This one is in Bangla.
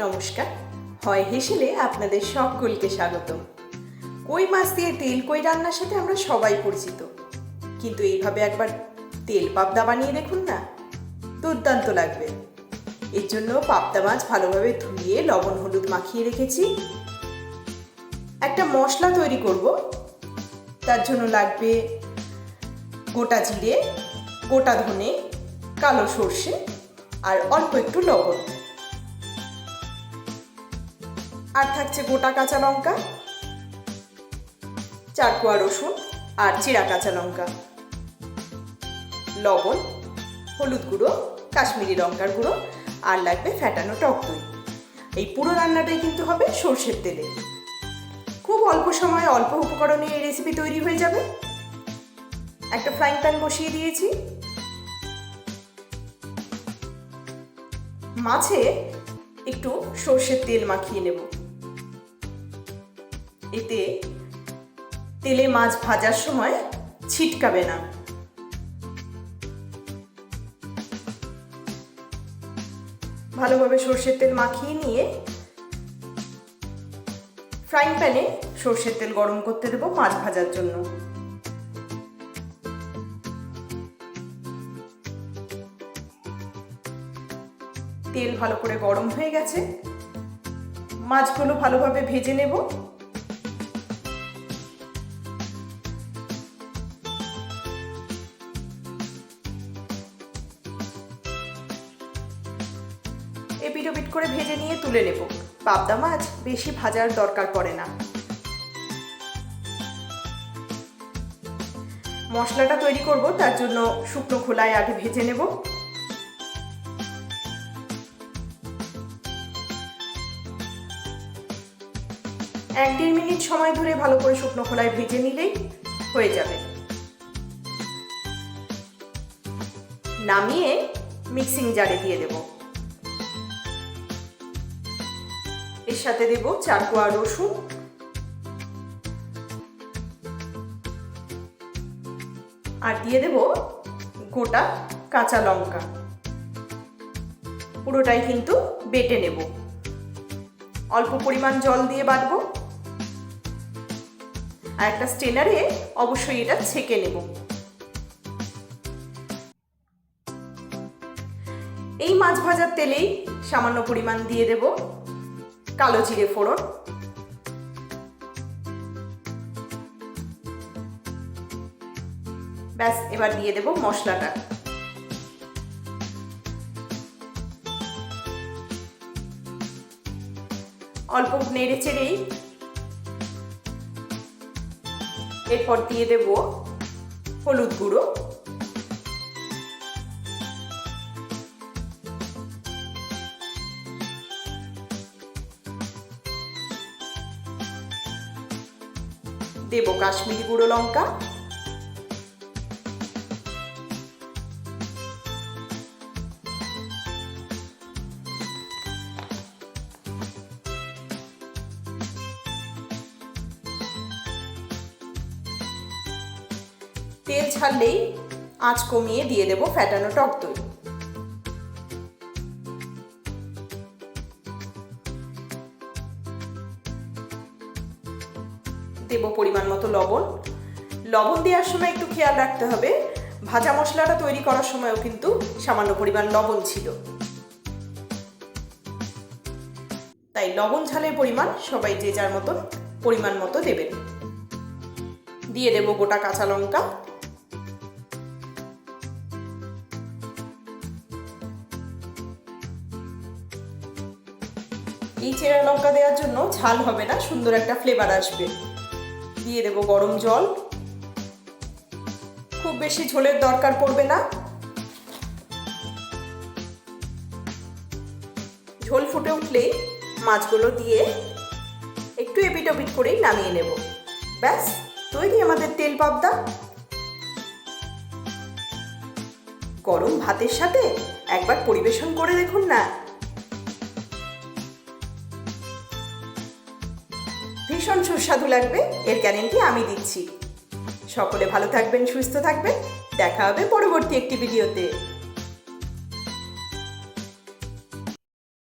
নমস্কার। হয় হেসেলে আপনাদের সকলকে স্বাগত কই মাছ দিয়ে তেল, কই রান্নার সাথে আমরা সবাই পরিচিত। কিন্তু এইভাবে একবার তেল পাবদা বানিয়ে দেখুন না, দুর্দান্ত লাগবে। এর জন্য পাবদা মাছ ভালোভাবে ধুয়ে লবণ হলুদ মাখিয়ে রেখেছি। একটা মশলা তৈরি করব। তার জন্য লাগবে গোটা জিরে, গোটা ধনে, কালো সর্ষে আর অল্প একটু লবণ। আর থাকছে গোটা কাঁচা লঙ্কা, চার কোয়া রসুন আর চিরা কাঁচা লঙ্কা, লবণ, হলুদ গুঁড়ো, কাশ্মীরি লঙ্কার গুঁড়ো আর লাগবে ফ্যাটানো টক দই। এই পুরো রান্নাটাই কিন্তু হবে সর্ষের তেলে। খুব অল্প সময়ে অল্প উপকরণে এই রেসিপি তৈরি হয়ে যাবে। একটা ফ্রাইং প্যান বসিয়ে দিয়েছি। মাছে একটু সর্ষের তেল মাখিয়ে নেব। এতে তেলে মাছ ভাজার সময় ছিটকাবে না। ভালোভাবে সর্ষের তেল মাখিয়ে নিয়ে ফ্রাইং প্যানে সর্ষের তেল গরম করতে দেবো মাছ ভাজার জন্য। তেল ভালো করে গরম হয়ে গেছে। মাছগুলো ভালোভাবে ভেজে নেব। এপিট ওপিট করে ভেজে নিয়ে তুলে নেব। পাবদা মাছ বেশি ভাজার দরকার পড়ে না। মশলাটা তৈরি করব, তার জন্য শুকনো খোলায় আগে ভেজে নেব। এক দেড় মিনিট সময় ধরে ভালো করে শুকনো খোলায় ভেজে নিলেই হয়ে যাবে। নামিয়ে মিক্সিং জারে দিয়ে দেব। সাথে দেব চার কোয়া রসুন। আর দিয়ে দেব গোটা কাঁচা লঙ্কা। পুরোটাই কিন্তু বেটে নেব। অল্প পরিমাণ জল দিয়ে বাটবো। আর একটা স্টেনারে অবশ্যই এটা ছেঁকে নেব। এই মাছ ভাজার তেলেই সামান্য পরিমাণ দিয়ে দেব। কালো জিরে ফোড়ন। ব্যাস, এবার দিয়ে দেব মশলাটা। অল্প নেড়ে চেড়েই এরপর দিয়ে দেব হলুদ গুঁড়ো। দেব কাশ্মীরি গুঁড়ো লঙ্কা। তেল ছাড়লেই আঁচ কমিয়ে দিয়ে দেব ফ্যাটানো টক দই। দেব পরিমাণ মতো লবণ। লবণ দেওয়ার সময় একটু খেয়াল রাখতে হবে। ভাজা মশলাটা তৈরি করার সময়ও কিন্তু সামান্য পরিমাণ লবণ ছিল। তাই লবণ ঝালের পরিমাণ সবাই যে যার মতন পরিমাণ মতো দেবেন। দিয়ে দেব গোটা কাঁচা লঙ্কা। এই চেরা লঙ্কা দেওয়ার জন্য ঝাল হবে না, সুন্দর একটা ফ্লেভার আসবে। দিয়ে দেব গরম জল। খুব বেশি ঝোলের দরকার পড়বে না। ঝোল ফুটে উঠলেই মাছগুলো দিয়ে একটু এপিট ওপিট করেই নামিয়ে নেব। ব্যাস, তৈরি আমাদের তেল পাবদা। গরম ভাতের সাথে একবার পরিবেশন করে দেখুন না। ভীষণ সুস্বাদু লাগবে। এর গ্যারেন্টি আমি দিচ্ছি। সকলে ভালো থাকবেন, সুস্থ থাকবেন। দেখা হবে পরবর্তী একটি ভিডিওতে